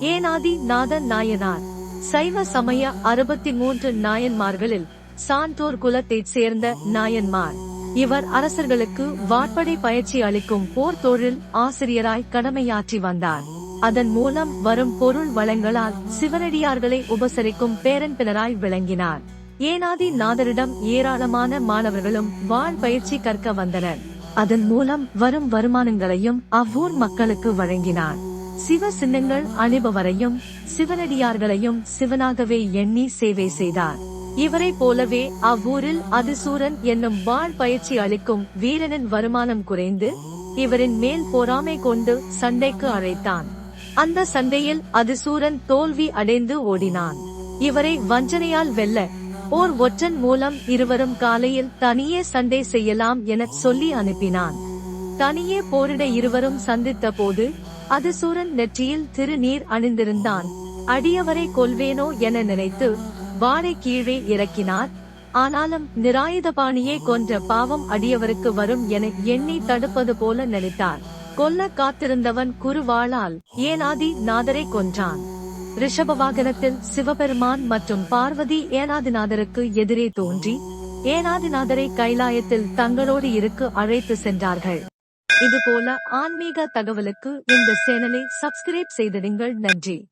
ஏனாதி நாதன் நாயனார். சைவ சமய அறுபத்தி மூன்று நாயன்மார்களில் சான்றோர் குலத்தைச் சேர்ந்த நாயன்மார். இவர் அரசர்களுக்கு வாட்படை பயிற்சி அளிக்கும் போர் தொழில் ஆசிரியராய் கடமையாற்றி வந்தார். அதன் மூலம் வரும் பொருள் வளங்களால் சிவனடியார்களை உபசரிக்கும் பேரன்பினராய் விளங்கினார். ஏனாதி நாதரிடம் ஏராளமான மாணவர்களும் வாழ் பயிற்சி கற்க வந்தனர். அதன் மூலம் வரும் வருமானங்களையும் அவ்வூர் மக்களுக்கு வழங்கினார். சிவ சின்னங்கள் அணிபவரையும் சிவனடியார்களையும் சிவனாகவே எண்ணி சேவை செய்தார். இவரைப் போலவே அவ்வூரில் அதிசூரன் என்னும் வாழ் பயிற்சி அளிக்கும் வீரனின் வருமானம் குறைந்து இவரின் மேல் பொறாமை கொண்டு சண்டைக்கு அழைத்தான். அந்த சண்டையில் அதிசூரன் தோல்வி அடைந்து ஓடினான். இவரை வஞ்சனையால் வெல்ல ஓர் ஒற்றன் மூலம் இருவரும் காலையில் தனியே சண்டை செய்யலாம் என சொல்லி அனுப்பினான். தனியே போரிட இருவரும் சந்தித்த போது அதிசூரன் நெற்றியில் திருநீர் அணிந்திருந்தான். அடியவரை கொல்வேனோ என நினைத்து வாளை கீழே இறக்கினார். ஆனாலும் நிராயுதபாணியை கொன்ற பாவம் அடியவருக்கு வரும் என எண்ணி தடுப்பது போல நினைத்தார். கொல்ல காத்திருந்தவன் குருவாளால் ஏனாதி நாதரை கொன்றான். ரிஷப வாகனத்தில் சிவபெருமான் மற்றும் பார்வதி ஏனாதிநாதருக்கு எதிரே தோன்றி ஏனாதிநாதரை கைலாயத்தில் தங்களோடு இருக்க அழைத்து சென்றார்கள். இதுபோல ஆன்மீக தகவலுக்கு இந்த சேனலை சப்ஸ்கிரைப் செய்திடுங்கள். நன்றி.